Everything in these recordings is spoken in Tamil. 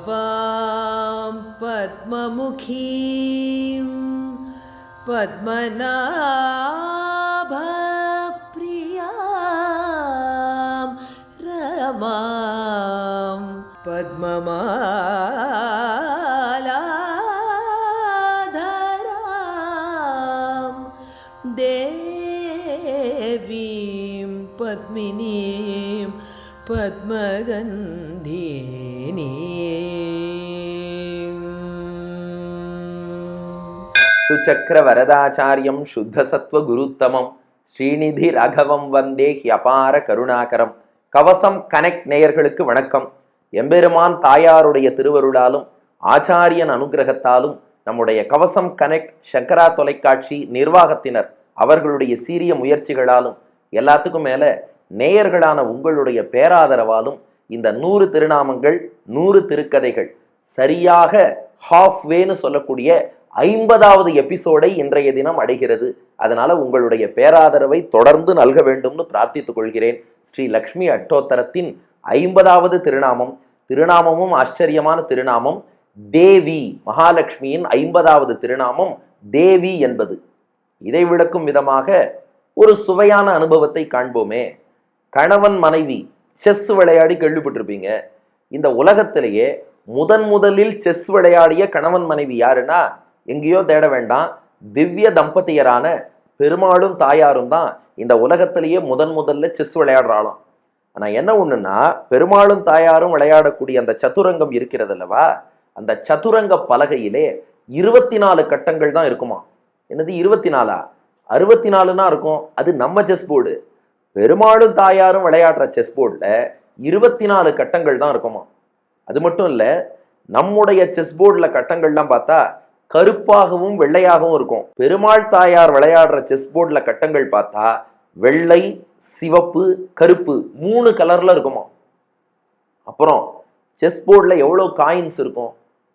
पद्मोद्भवां पद्ममुखीं पद्मनाभप्रियाँ रमां पद्ममालाधरां പത്മഗന്ധിയേ പത്മഗന്ധിയേ സുചക്രവരദാചാര്യം ശുദ്ധസത്വഗുരുത്തമം ஸ்ரீநிதி ராகவம் வந்தே ஹியபார கருணாகரம். கவசம் கனெக்ட் நேயர்களுக்கு வணக்கம். எம்பெருமான் தாயாருடைய திருவருளாலும் ஆச்சாரியன் அனுகிரகத்தாலும் நம்முடைய கவசம் கனெக்ட் சங்கரா தொலைக்காட்சி நிர்வாகத்தினர் அவர்களுடைய சீரிய முயற்சிகளாலும் எல்லாத்துக்கும் மேலே நேயர்களான உங்களுடைய பேராதரவாலும் இந்த நூறு திருநாமங்கள் நூறு திருக்கதைகள் சரியாக ஹாஃப்வேன்னு சொல்லக்கூடிய ஐம்பதாவது எபிசோடை இன்றைய தினம் அடைகிறது. அதனால உங்களுடைய பேராதரவை தொடர்ந்து நல்க வேண்டும்னு பிரார்த்தித்துக் கொள்கிறேன். ஸ்ரீ லக்ஷ்மி அட்டோத்தரத்தின் ஐம்பதாவது திருநாமம். திருநாமமும் ஆச்சரியமான திருநாமம். தேவி மகாலட்சுமியின் ஐம்பதாவது திருநாமம். தேவி என்பது. இதை விளக்கும் விதமாக ஒரு சுவையான அனுபவத்தை காண்போமே. கணவன் மனைவி செஸ் விளையாடி கேள்விப்பட்டிருப்பீங்க. இந்த உலகத்திலேயே முதன் முதலில் செஸ் விளையாடிய கணவன் மனைவி யாருன்னா எங்கேயோ தேட வேண்டாம் திவ்ய தம்பதியரான பெருமாளும் தாயாரும் தான் இந்த உலகத்திலேயே முதன் முதல்ல செஸ் விளையாடுறாளாம் ஆனால் என்ன ஒன்றுன்னா பெருமாளும் தாயாரும் விளையாடக்கூடிய அந்த சதுரங்கம் இருக்கிறது அல்லவா? அந்த சதுரங்க பலகையிலே இருபத்தி நாலு கட்டங்கள் தான் இருக்குமா என்னது இருபத்தி நாலா அறுபத்தி நாலுனா இருக்கும். அது நம்ம செஸ் போர்டு. பெருமாளும் தாயாரும் விளையாடுற செஸ் போர்டில் இருபத்தி நாலு கட்டங்கள் தான் இருக்குமா? அது மட்டும் இல்லை நம்முடைய செஸ் போர்டில் கட்டங்கள்லாம் பார்த்தா கருப்பாகவும் வெள்ளையாகவும் இருக்கும். பெருமாள் தாயார் விளையாடுற செஸ் போர்டில் கட்டங்கள் பார்த்தா வெள்ளை சிவப்பு கருப்பு மூணு கலரில் இருக்குமா? அப்புறம் செஸ் போர்டில் எவ்வளோ காயின்ஸ் இருக்கும்?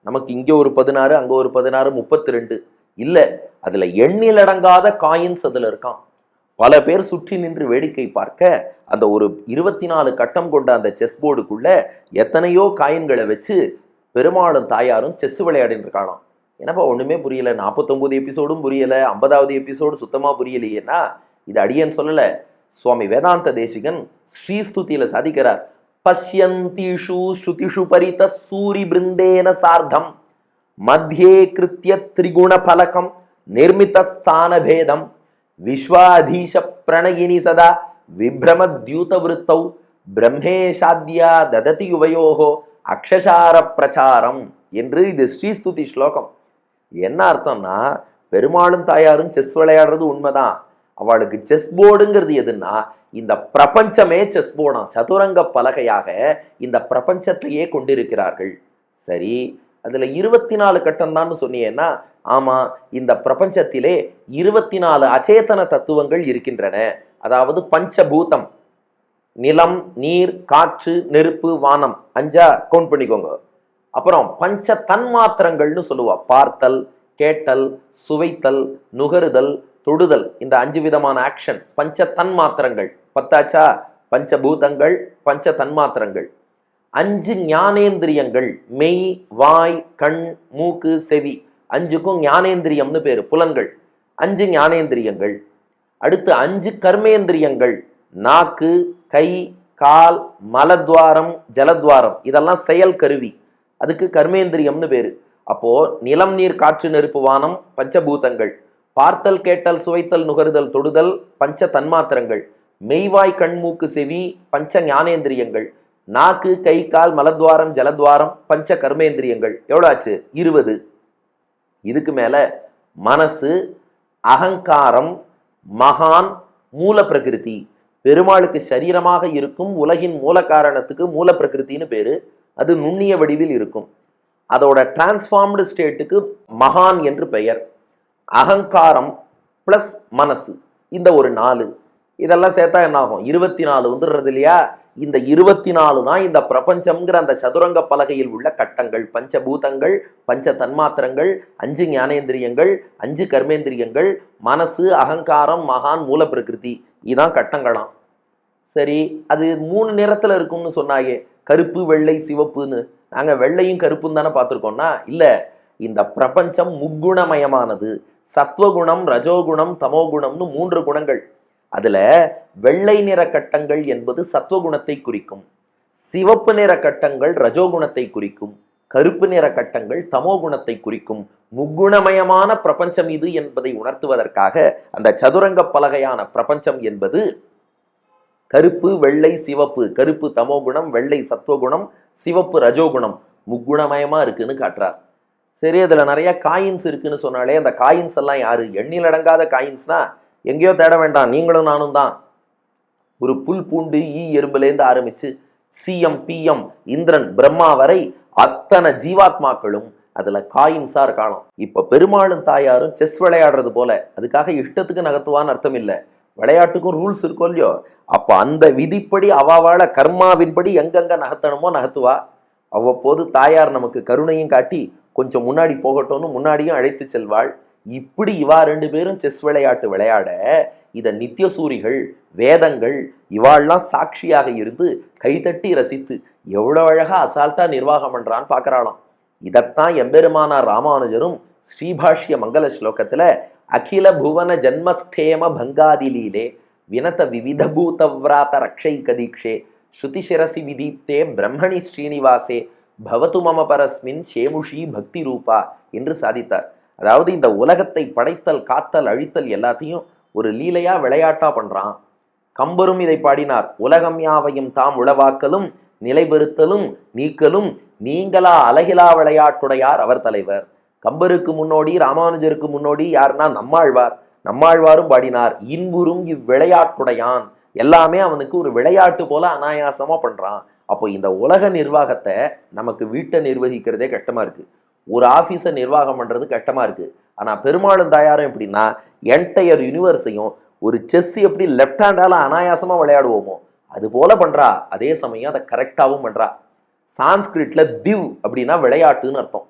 நமக்கு இங்கே ஒரு பதினாறு அங்கே ஒரு பதினாறு முப்பத்தி ரெண்டு. இல்லை அதில் எண்ணிலடங்காத காயின்ஸ் அதில் இருக்கான் பல பேர் சுற்றி நின்று வேடிக்கை பார்க்க அந்த ஒரு இருபத்தி நாலு கட்டம் கொண்ட அந்த செஸ் போர்டுக்குள்ள எத்தனையோ காயின்களை வச்சு பெருமாளும் தாயாரும் செஸ் விளையாடின்னு இருக்காளாம் என்னப்பா ஒண்ணுமே புரியல. நாற்பத்தொன்பது எபிசோடும் புரியல. ஐம்பதாவது எபிசோடு சுத்தமா புரியலையேன்னா இது அடியேன்னு சொல்லல. சுவாமி வேதாந்த தேசிகன் ஸ்ரீஸ்துதியில் சாதிக்கிறார். பஷ்யந்தீஷு ஸ்ருதிஷு பரித சூரி பிருந்தேன சார்த்தம் மத்தியே கிருத்திய திரிகுண பலகம் நிர்மிதஸ்தான பேதம் விஸ்வாதீஷ பிரணயினி சதா விப்ரமத்யூத விருத்தௌ பிரம்மேஷாத்யா தததி யுவயோகோ அக்ஷசார பிரச்சாரம் என்று இது ஸ்ரீஸ்துதி ஸ்லோகம். என்ன அர்த்தம்னா பெருமாளும் தாயாரும் செஸ் விளையாடுறது உண்மைதான். அவளுக்கு செஸ் போர்டுங்கிறது எதுன்னா இந்த பிரபஞ்சமே செஸ் போர்டான் சதுரங்க பலகையாக இந்த பிரபஞ்சத்தையே கொண்டிருக்கிறார்கள். சரி அதில் இருபத்தி நாலு கட்டம்தான்னு சொன்னீங்கன்னா ஆமாம் இந்த பிரபஞ்சத்திலே இருபத்தி நாலு அச்சேதன தத்துவங்கள் இருக்கின்றன. அதாவது பஞ்சபூதம் நிலம் நீர் காற்று நெருப்பு வானம் அஞ்சா கவுண்ட் பண்ணிக்கோங்க. அப்புறம் பஞ்ச தன்மாத்திரங்கள்னு சொல்லுவா. பார்த்தல் கேட்டல் சுவைத்தல் நுகருதல் தொடுதல். இந்த அஞ்சு விதமான ஆக்ஷன் பஞ்ச தன்மாத்திரங்கள் பத்தாச்சா? பஞ்சபூதங்கள் பஞ்ச தன்மாத்திரங்கள் அஞ்சு ஞானேந்திரியங்கள் மெய் வாய் கண் மூக்கு செவி அஞ்சுக்கும் ஞானேந்திரியம்னு பேர் புலன்கள். அஞ்சு ஞானேந்திரியங்கள். அடுத்து அஞ்சு கர்மேந்திரியங்கள் நாக்கு கை கால் மலத்வாரம் ஜலத்வாரம். இதெல்லாம் செயல் கருவி. அதுக்கு கர்மேந்திரியம்னு பேர். அப்போ நிலம் நீர் காற்று நெருப்பு வானம் பஞ்சபூதங்கள். பார்த்தல் கேட்டல் சுவைத்தல் நுகருதல் தொடுதல் பஞ்ச தன்மாத்திரங்கள். மெய்வாய் கண்மூக்கு செவி பஞ்ச ஞானேந்திரியங்கள். நாக்கு கை கால் மலத்வாரம் ஜலத்வாரம் பஞ்ச கர்மேந்திரியங்கள். எவ்வளோ ஆச்சு? இருபது. இதுக்கு மேலே மனசு அகங்காரம் மகான் மூல பிரகிருதி பெருமாளுக்கு சரீரமாக இருக்கும் உலகின் மூல காரணத்துக்கு மூல பிரகிருத்தின்னு பேரு. அது நுண்ணிய வடிவில் இருக்கும். அதோட டிரான்ஸ்ஃபார்ம்டு ஸ்டேட்டுக்கு மகான் என்று பெயர். அகங்காரம் பிளஸ் மனசு. இந்த ஒரு நாலு. இதெல்லாம் சேர்த்தா என்ன ஆகும்? இருபத்தி நாலு வந்துடுறது இல்லையா? இந்த இருபத்தி நாலு தான் இந்த பிரபஞ்சம்ங்கிற அந்த சதுரங்க பலகையில் உள்ள கட்டங்கள் பஞ்சபூதங்கள் பஞ்ச தன்மாத்திரங்கள் அஞ்சு ஞானேந்திரியங்கள் அஞ்சு கர்மேந்திரியங்கள் மனசு அகங்காரம் மகான் மூல பிரகிருதி இதான் கட்டங்களாம். சரி அது மூணு நிறத்துல இருக்கும்னு சொன்னாயே கருப்பு வெள்ளை சிவப்புன்னு. நாங்கள் வெள்ளையும் கருப்பும் தானே பார்த்துருக்கோம்னா இல்லை இந்த பிரபஞ்சம் முக்குணமயமானது. சத்வகுணம் ரஜோகுணம் தமோகுணம்னு மூன்று குணங்கள். அதுல வெள்ளை நிற கட்டங்கள் என்பது சத்துவகுணத்தை குறிக்கும் சிவப்பு நிற கட்டங்கள் ரஜோகுணத்தை குறிக்கும் கருப்பு நிற கட்டங்கள் தமோ குணத்தை குறிக்கும் முக்குணமயமான பிரபஞ்சம் இது என்பதை உணர்த்துவதற்காக அந்த சதுரங்க பலகையான பிரபஞ்சம் என்பது கருப்பு வெள்ளை சிவப்பு கருப்பு தமோகுணம் வெள்ளை சத்துவகுணம் சிவப்பு ரஜோகுணம் முக்குணமயமா இருக்குன்னு காட்டுறார். சரி அதுல நிறைய காயின்ஸ் இருக்குன்னு சொன்னாலே அந்த காயின்ஸ் எல்லாம் யாரு? எண்ணில் அடங்காத காயின்ஸ்னா எங்கேயோ தேட வேண்டாம் நீங்களும் நானும் தான். ஒரு புல் பூண்டு ஈ எறும்புலேருந்து ஆரம்பிச்சு சிஎம் பிஎம் இந்திரன் பிரம்மா வரை அத்தனை ஜீவாத்மாக்களும் அதுல காயின்ஸா இருக்காளாம் இப்ப பெருமாளும் தாயாரும் செஸ் விளையாடுறது போல அதுக்காக இஷ்டத்துக்கு நகர்த்துவான்னு அர்த்தம் இல்லை. விளையாட்டுக்கும் ரூல்ஸ் இருக்கும் இல்லையோ? அப்ப அந்த விதிப்படி அவாவால கர்மாவின்படி எங்கெங்க நகர்த்தணுமோ நகர்த்துவா? அவ்வப்போது தாயார் நமக்கு கருணையும் காட்டி கொஞ்சம் முன்னாடி போகட்டும்னு முன்னாடியும் அழைத்து செல்வாள். இப்படி இவா ரெண்டு பேரும் செஸ் விளையாட்டு விளையாட இதை நித்தியசூரிகள் வேதங்கள் இவாள்லாம் சாட்சியாக இருந்து கைதட்டி ரசித்து எவ்வளோ அழகா அசால்ட்டா நிர்வாகம் பண்ணுறான்னு பார்க்குறாளாம் இதைத்தான் எம்பெருமானார் ராமானுஜரும் ஸ்ரீபாஷ்ய மங்கள ஸ்லோகத்தில் அகில புவன ஜன்மஸ்தேம பங்காதிலீலே வினத விவித பூதவ்ராத ரக்ஷை கதீக்ஷே ஸ்ருதிசிரசி விதீப்தே பிரம்மணி ஸ்ரீனிவாசே பவத்து மம பரஸ்மின் சேமுஷி பக்தி ரூபா என்று சாதித்தார். அதாவது இந்த உலகத்தை படைத்தல் காத்தல் அழித்தல் எல்லாத்தையும் ஒரு லீலையா விளையாட்டா பண்றான். கம்பரும் இதை பாடினார். உலகம் யாவையும் தாம் உளவாக்கலும் நிலைபெறுத்தலும் நீக்கலும் நீங்களா அழகிலா விளையாட்டுடையார் அவர் தலைவர். கம்பருக்கு முன்னோடி ராமானுஜருக்கு முன்னோடி யாருன்னா நம்மாழ்வார். நம்மாழ்வாரும் பாடினார். இன்புறும் இவ்விளையாட்டுடையான். எல்லாமே அவனுக்கு ஒரு விளையாட்டு போல அனாயாசமா பண்றான். அப்போ இந்த உலக நிர்வாகத்தை நமக்கு வீட்டை நிர்வகிக்கிறதே கஷ்டமா இருக்கு. ஒரு ஆஃபீஸை நிர்வாகம் பண்ணுறது கஷ்டமாக இருக்குது ஆனால் பெருமாளும் தாயாரும் எப்படின்னா என்டையர் யூனிவர்ஸையும் ஒரு செஸ் எப்படி லெஃப்ட் ஹேண்டால் அனாயாசமாக விளையாடுவோமோ அது போல பண்ணுறா அதே சமயம் அதை கரெக்டாகவும் பண்ணுறா சான்ஸ்கிரிட்டில் திவ் அப்படின்னா விளையாட்டுன்னு அர்த்தம்.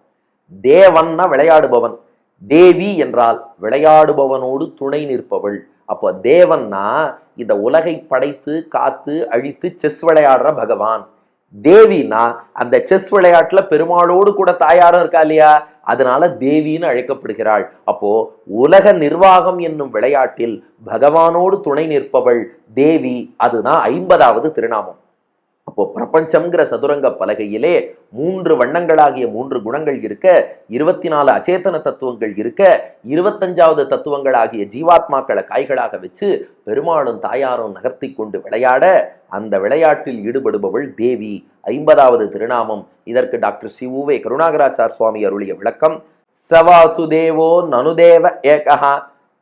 தேவன்னா விளையாடுபவன். தேவி என்றால் விளையாடுபவனோடு துணை நிற்பவள். அப்போ தேவன்னா இந்த உலகை படைத்து காத்து அழித்து செஸ் விளையாடுற பகவான். தேவினா அந்த செஸ் விளையாட்டுல பெருமாளோடு கூட தாயாரும் இருக்கா இல்லையா? அதனால தேவின்னு அழைக்கப்படுகிறாள். அப்போ உலக நிர்வாகம் என்னும் விளையாட்டில் பகவானோடு துணை நிற்பவள் தேவி. அதுதான் ஐம்பதாவது திருநாமம். அப்போ பிரபஞ்சம்ங்கிற சதுரங்க பலகையிலே மூன்று வண்ணங்களாகிய மூன்று குணங்கள் இருக்க இருபத்தி நாலு அச்சேதன தத்துவங்கள் இருக்க இருபத்தஞ்சாவது தத்துவங்களாகிய ஜீவாத்மாக்களை காய்களாக வச்சு பெருமாளும் தாயாரும் நகர்த்தி கொண்டு விளையாட அந்த விளையாட்டில் ஈடுபடுபவள் தேவி. ஐம்பதாவது திருநாமம். இதற்கு டாக்டர் சிவுவே கருணாகராச்சார் சுவாமி அருளிய விளக்கம். சவாசுதேவோ நனுதேவ ஏகா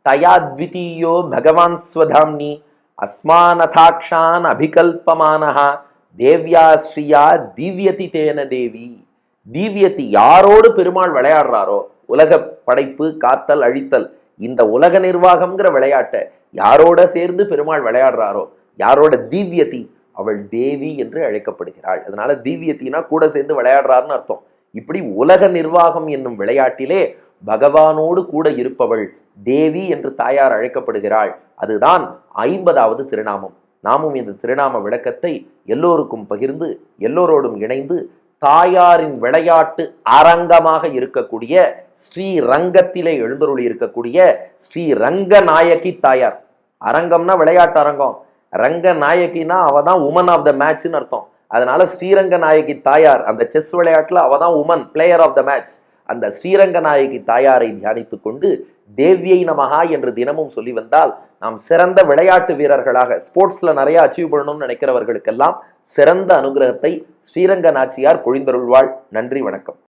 தயாத்விதீயோ பகவான் ஸ்வதாம்னி அஸ்மானதாக்ஷான் அபிகல்பமானஹா தேவ்யா ஸ்ரீயா திவ்யதி தேன தேவி. திவ்யதி யாரோடு பெருமாள் விளையாடுறாரோ? உலக படைப்பு காத்தல் அழித்தல் இந்த உலக நிர்வாகம்ங்கிற விளையாட்டை யாரோட சேர்ந்து பெருமாள் விளையாடுறாரோ? யாரோட? திவ்யதி. அவள் தேவி என்று அழைக்கப்படுகிறாள். அதனால திவ்யத்தினா கூட சேர்ந்து விளையாடுறாருன்னு அர்த்தம். இப்படி உலக நிர்வாகம் என்னும் விளையாட்டிலே பகவானோடு கூட இருப்பவள் தேவி என்று தாயார் அழைக்கப்படுகிறாள். அதுதான் ஐம்பதாவது திருநாமம். நாமும் இந்த திருநாம விளக்கத்தை எல்லோருக்கும் பகிர்ந்து எல்லோரோடும் இணைந்து தாயாரின் விளையாட்டு அரங்கமாக இருக்கக்கூடிய ஸ்ரீரங்கத்திலே எழுந்தருளி இருக்கக்கூடிய ஸ்ரீ ரங்கநாயகி தாயார். அரங்கம்னா விளையாட்டு அரங்கம். ரங்க நாயகினா அவ தான் உமன் ஆஃப் த மேட்ச்னு அர்த்தம். அதனால ஸ்ரீரங்க நாயகி தாயார் அந்த செஸ் விளையாட்டில் அவ தான் woman player of the match அந்த ஸ்ரீரங்க நாயகி தாயாரை தியானித்து கொண்டு தேவியை நமகா என்று தினமும் சொல்லி வந்தால் நாம் சிறந்த விளையாட்டு வீரர்களாக ஸ்போர்ட்ஸில் நிறைய அச்சீவ் பண்ணணும்னு நினைக்கிறவர்களுக்கெல்லாம் சிறந்த அனுகிரகத்தை ஸ்ரீரங்க நாச்சியார் பொழிந்தருள்வாள் நன்றி வணக்கம்.